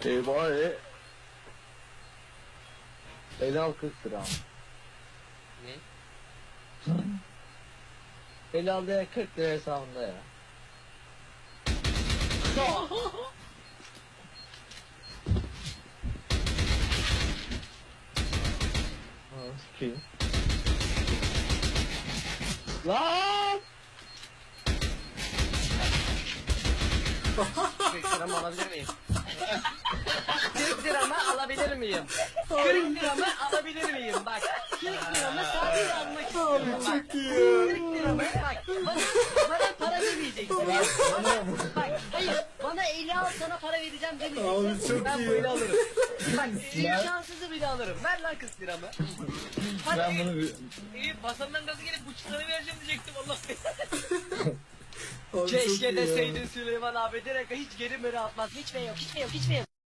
E. Al 40 lira. Ne? Eli al ya 40 lira hesabında ya. Sikeyim. Lan! 40 liramı alabilir miyim? 40 liramı alabilir miyim? 40 liramı alabilir miyim? Bak 40 liramı sadece almak istiyorum. Bak, Çok iyi 40 liramı bak bana, bana para vermeyeceksin. Bak hayır bana 50 al sana para vereceğim demeyeceksin. Abi çok ben iyi. böyle alırım. Bak imkansızı bile alırım. Ver lan 40 liramı. Hadi Ben bunu bir... iyi masamdan gazı gelip buçukları vereceğim diyecektim Abi çok Keşke iyi ya. deseydin Süleyman abi direkt hiç geri beri atmaz. Hiç mi yok hiç mi yok hiç mi yok.